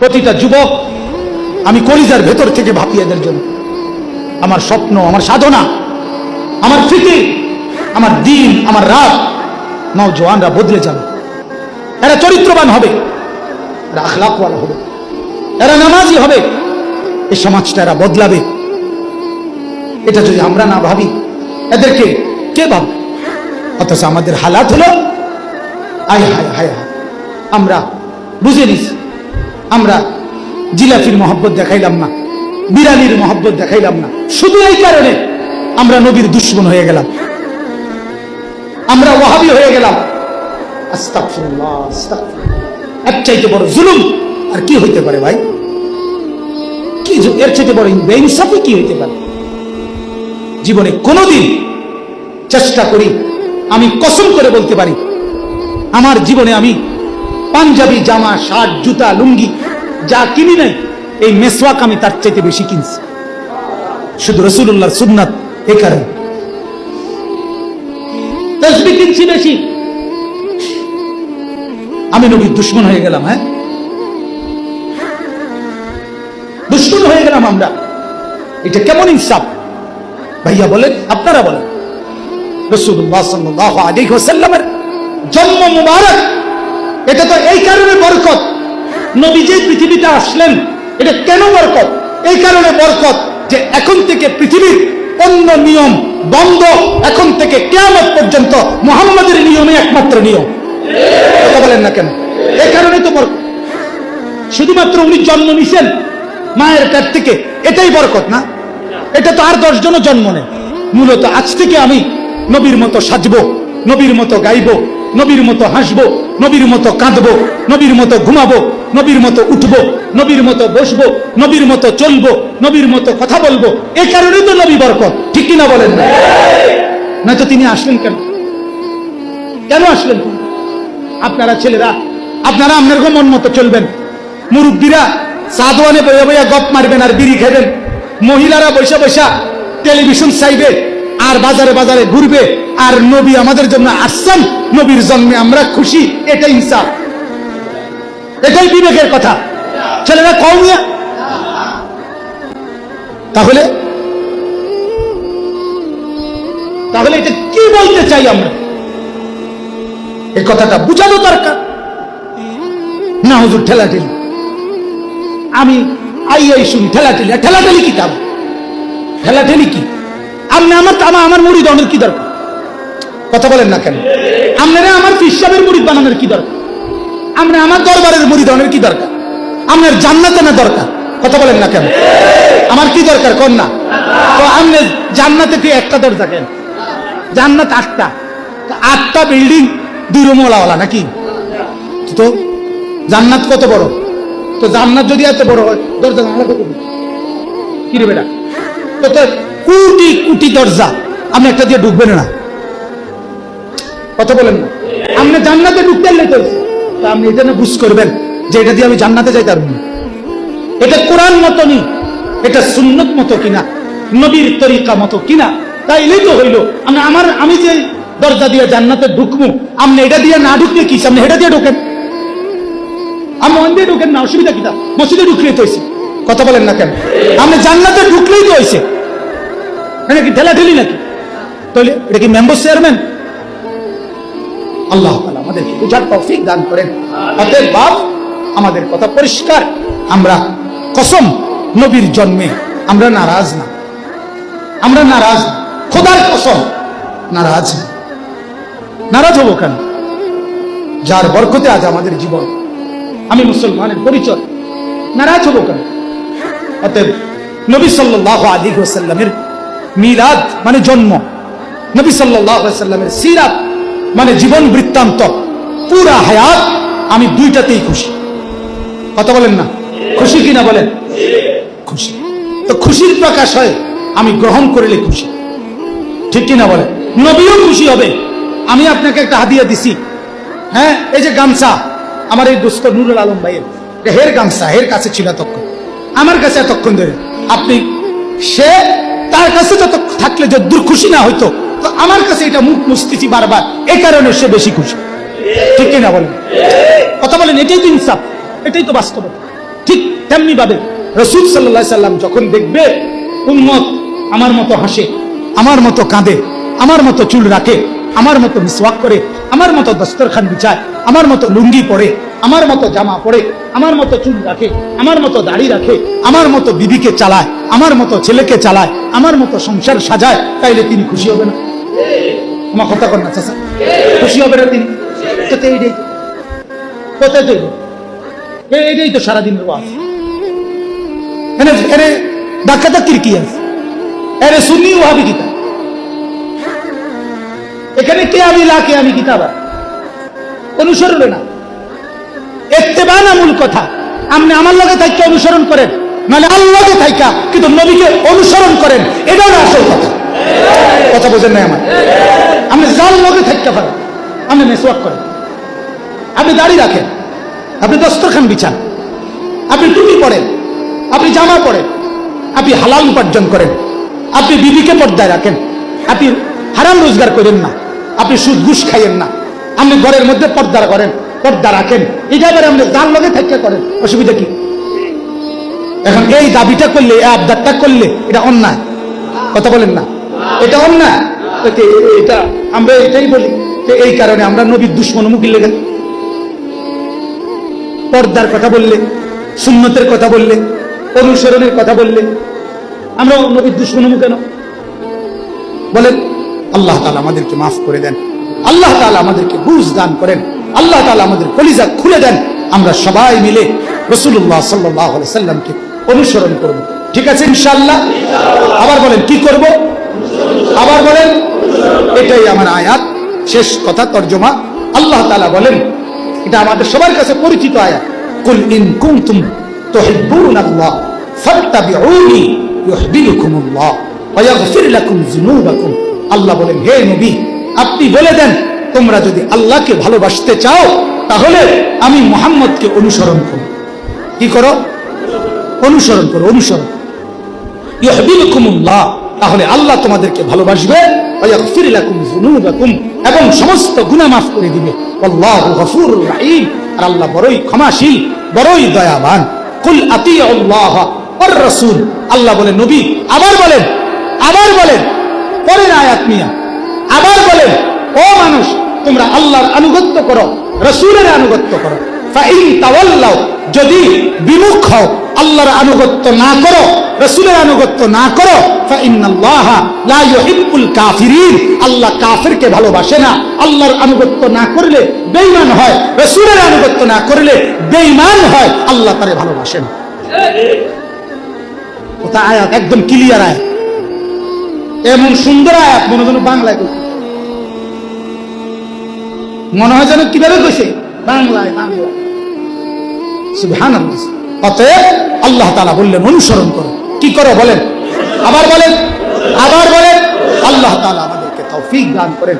প্রতিটা যুবক আমি কলিজার ভেতর থেকে ভাবি এদের জন্য। আমার স্বপ্ন, আমার সাধনা, আমার ফিকির আমার দিন, আমার রাত নওজোয়ানরা বদলে যাবে এরা চরিত্রবান হবে, এরা আখলাকওয়ালা হবে, এরা নামাজি হবে। এই সমাজটা এরা বদলাবে। এটা যদি আমরা না ভাবি, এদেরকে কে ভাববে? অথচ আমাদের হালাত হলো, আয়, হায় হায় হায়। আমরা বুঝে নিছি। আমরা জিলাফির মহব্বত দেখাইলাম না বিরালির মহব্বত দেখাইলাম না। শুধু এই কারণে আমরা নবীর দুশ্মন হয়ে গেলাম। আমরা ওয়াহাবি হয়ে গেলাম। বড় জুলুম আর কি হইতে পারে ভাই? কি এর চাইতে বড় বেইনসাফি কি হইতে পারে? জীবনে কোনোদিন চেষ্টা করি, আমি কসম করে বলতে পারি, আমার জীবনে আমি পাঞ্জাবি, জামা, শার্ট, জুতা, লুঙ্গি যা কিনি নাই, এই মেসওয়াক আমি তার চাইতে বেশি কিনছি। শুধু রসুল্লাহর সুন্নাত এ কারণে। কিনছি বেশি। আমি নবীর দুশ্মন হয়ে গেলাম হ্যাঁ? দুশ্মন হয়ে গেলাম আমরা। এটা কেমন ইনসাফ? ভাইয়া বলেন, আপনারা বলেন। রসুল্লাহ সাল্লাহ আলী হোসাল্লামের জন্ম মুবারক, এটা তো এই কারণে বরকত। নবী যে পৃথিবীতে আসলেন, এটা কেন বরকত? এই কারণে বরকত যে এখন থেকে পৃথিবীর অন্য নিয়ম বন্ধ, এখন থেকে কেয়ামত পর্যন্ত মোহাম্মদের নিয়মে একমাত্র নিয়ম। কথা বলেন না কেন? এই কারণে তো বরকত। শুধুমাত্র উনি জন্ম নিছেন, মায়ের পেট থেকে, এটাই বরকত না? এটা তো আর দশ জনও জন্ম নেয় মূলত আজ থেকে আমি নবীর মতো সাজবো, নবীর মতো গাইবো, নবীর মতো হাসবো নবীর মতো কাঁদবো, নবীর মতো ঘুমাবো, নবীর মতো উঠবো, নবীর মতো বসবো, নবীর মতো চলবো, নবীর মতো কথা বলব, এ কারণেই তো নবী বরকত, ঠিক কিনা বলেন না? নয়তো তিনি আসলেন কেন? কেন আসলেন? আপনারা ছেলেরা, আপনারা আপনার মন মতো চলবেন। মুরব্বীরা সাদওয়ানে বইয়া বইয়া গপ মারবেন আর বিড়ি খাবেন। মহিলারা বৈশা বৈশা টেলিভিশন চাইবে। আর বাজারে বাজারে ঘুরবে। আর নবী আমাদের জন্য আসছেন। নবীর জন্মে আমরা খুশি, এটাই ইনসাফ এটাই বিবেকের কথা। ছেলেরা কম নিয়ে তাহলে? তাহলে এটা কি বলতে চাই আমরা? এই কথাটা বুঝানো দরকার। না হুজুর, ঠেলাঠেলি। আমি আই আই শুনি, ঠেলাঠেলি। ঠেলাঠেলি কি তার ঠেলাঠেলি কি? আপনি আমার আমার আমার মুড়ি দনের কি দরকার? কথা বলেন না কেন? আপনারা আমার ফিসাবের মুড়ি বানানোর কি দরকার? আমরা আমার দরবারের মুড়ি দনের কি দরকার? আপনার জান্নাতে না দরকার? কথা বলেন না কেন? আমার কি দরকার? কোন না? তো আপনি জান্নাতে কি একটা দরজা কেন জান্নাত আটটা। আটটা বিল্ডিং দুই রুমওয়ালাওয়ালা নাকি? তো জান্নাত কত বড়? তো জান্নাত যদি এত বড় হয়, দরজা জানলা কত কি রে বেটা? তো কোটি কোটি দরজা। আপনি একটা দিয়ে ঢুকবেন না। কথা বলেন না। আপনি জান্নাতে ঢুকতে লেট আপনি এটা না বুঝ করবেন যে এটা দিয়ে আমি জান্নাতে যাইতে পারব এটা কোরআন মতো নি, এটা সুন্নত মতো কিনা, নবীর তরিকা মতো কিনা তাইলেই তো হইল। আমি আমার, আমি যে দরজা দিয়ে জান্নাতে ঢুকবো, আপনি এটা দিয়ে না ঢুকলে কি সামনে এটা দিয়ে ঢোকেন। আমি মন দিয়ে ঢুকেন না, অসুবিধা কিনা মসজিদে ঢুকলেই তো কথা বলেন না কেন? আপনি জান্নাতে ঢুকলেই তো হয়েছে এটা কি নাকি? তাহলে এটা কি মেম্বার চেয়ারম্যান আল্লাহ দান করেন। অতএব বাপ, আমাদের কথা পরিষ্কার। আমরা কসম নবীর জন্মে আমরা নারাজ না। আমরা নারাজ খোদার কসম নারাজ নারাজ হব কেন? যার বরকতে আজ আমাদের জীবন। আমি মুসলমানের পরিচয়। নারাজ হব কেন? অতএব নবী সাল্লাহ আলী ওসাল্লামের মিলাদ মানে জন্ম। নবী সাল্লামের সিরাত মানে জীবন বৃত্তান্ত। পুরা হায়াত আমি দুইটাতেই খুশি। কথা বলেন না? খুশি কিনা বলেন? খুশি। তো খুশির প্রকাশ হয়, আমি গ্রহণ করলে খুশি। ঠিক কিনা বলেন? নবীও খুশি হবে। আমি আপনাকে একটা হাদিয়া দিছি। হ্যাঁ এই যে গামছা, আমার এই দোস্ত নুরুল আলম ভাইয়ের। হের গামছা, হের কাছে ছিল এতক্ষণ। আমার কাছে এতক্ষণ ধরে। আপনি সে তার কাছে যত থাকলে যে দূর খুশি না হইতো, তো আমার কাছে এটা মুখ মুস্তিছি বারবার। এই কারণে সে বেশি খুশি। ঠিক কিনা বলেন? কথা বলেন, এটাই তো ইনসাফ, এটাই তো বাস্তবতা। ঠিক তেমনি ভাবে রসুল সাল্লাহ সাল্লাম যখন দেখবে, উম্মত আমার মতো হাসে, আমার মতো কাঁদে, আমার মতো চুল রাখে, আমার মতো মিসওয়াক করে, আমার মতো দস্তরখান বিছায়, আমার মতো লুঙ্গি পরে আমার মতো জামা পরে, আমার মতো চুল রাখে, আমার মতো দাড়ি রাখে, আমার মতো বিবিকে চালায়, আমার মতো ছেলেকে চালায়, আমার মতো সংসার সাজায়, তাইলে তিনি খুশি হবে না? আমার কথা কর না, চাচা। খুশি হবে না তিনি? তো এইটাই তো। আছে? এখানে কে আমি, লা কে আমি কিতাব আর? না এত্তেবান আমূল কথা। আপনি আমার লগে থাইকা অনুসরণ করেন মানে আল্লাহকে থাইকা কিন্তু নবীকে অনুসরণ করেন, এটাও আসল কথা। কথা বোঝেন নাই আমার? আপনি যার লগে থাইকা পারেন, আপনি মেসওয়াক করেন। আপনি দাড়ি রাখেন, আপনি দস্তরখান বিছান, আপনি টুপি পরেন, আপনি জামা পরেন, আপনি হালাল উপার্জন করেন, আপনি বিবিকে পর্দায় রাখেন, আপনি হারাম রোজগার করেন না, আপনি সুদ ঘুষ খাইয়েন না, আপনি ঘরের মধ্যে পর্দা করেন পর্দা রাখেন। এটা এবারে আপনি যার লগে থাকতে করেন অসুবিধা কি? এখন এই দাবিটা করলে, এই আবদারটা করলে এটা অন্যায়। কথা বলেন না। এটা অন্যায়। এটা আমরা এটাই বলি যে এই কারণে আমরা নবীর দুশ্মনমুখী লেগে। পর্দার কথা বললে, সুন্নতের কথা বললে, অনুসরণের কথা বললে, আমরা নবীর দুশ্মনমু কেন বলেন, আল্লাহ তালা আমাদেরকে মাফ করে দেন। আল্লাহ তালা আমাদেরকে বুঝ দান করেন। আল্লাহ তালা আমাদের কলিজা খুলে দেন। আমরা সবাই মিলে রসুল্লাহ সাল্লাহ সাল্লামকে অনুসরণ করব। ঠিক আছে ইনশাল্লাহ আবার বলেন, কি করব? আবার বলেন, এটাই আমার আয়াত, শেষ কথা, তর্জমা। আল্লাহ তালা বলেন, এটা আমাদের সবার কাছে পরিচিত আয়াত। কুল ইন কুনতুম তুহিব্বুন আল্লাহ ফাত্তাবিউনি ইউহিব্বুকুমুল্লাহ ওয়া ইয়াগফির লাকুম যুনুবাকুম। আল্লাহ বলেন, হে নবী, আপনি বলে দেন তোমরা যদি আল্লাহকে ভালোবাসতে চাও, তাহলে আমি মুহাম্মদকে অনুসরণ করো কি করো? অনুসরণ করো, অনুসরণ। তাহলে আল্লাহ তোমাদেরকে ভালোবাসবে এবং সমস্ত গুনাহ মাফ করে দিবে। আর আল্লাহ বড়ই ক্ষমাশীল, বড়ই দয়াবান। কুল ওয়ার রাসূল। আল্লাহ বলেন, নবী, আবার বলেন আবার বলেন, পরের আয়াত মিয়া আবার বলেন, ও মানুষ তোমরা আল্লাহর আনুগত্য করো, রসুলের আনুগত্য করো। যদি বিমুখ হও, আল্লাহর আনুগত্য না করো, রসুলের আনুগত্য না করো কাফিরিন। আল্লাহ কাফিরকে ভালোবাসে না। আল্লাহর আনুগত্য না করলে বেঈমান হয়, রসুলের আনুগত্য না করলে বেঈমান হয়, আল্লাহ তারে ভালোবাসে না। আয়াত একদম ক্লিয়ার আয়াত। এমন সুন্দর আয়াত, মনে বাংলায় কইছে। মনে হয় যেন কীভাবে কইছে? বাংলায় বাংলায় সুবহান অতএব আল্লাহ তালা বললেন, অনুসরণ করো। কি করো বলেন? আবার বলেন? আবার বলেন? আল্লাহ তালা আমাদেরকে তৌফিক দান করেন।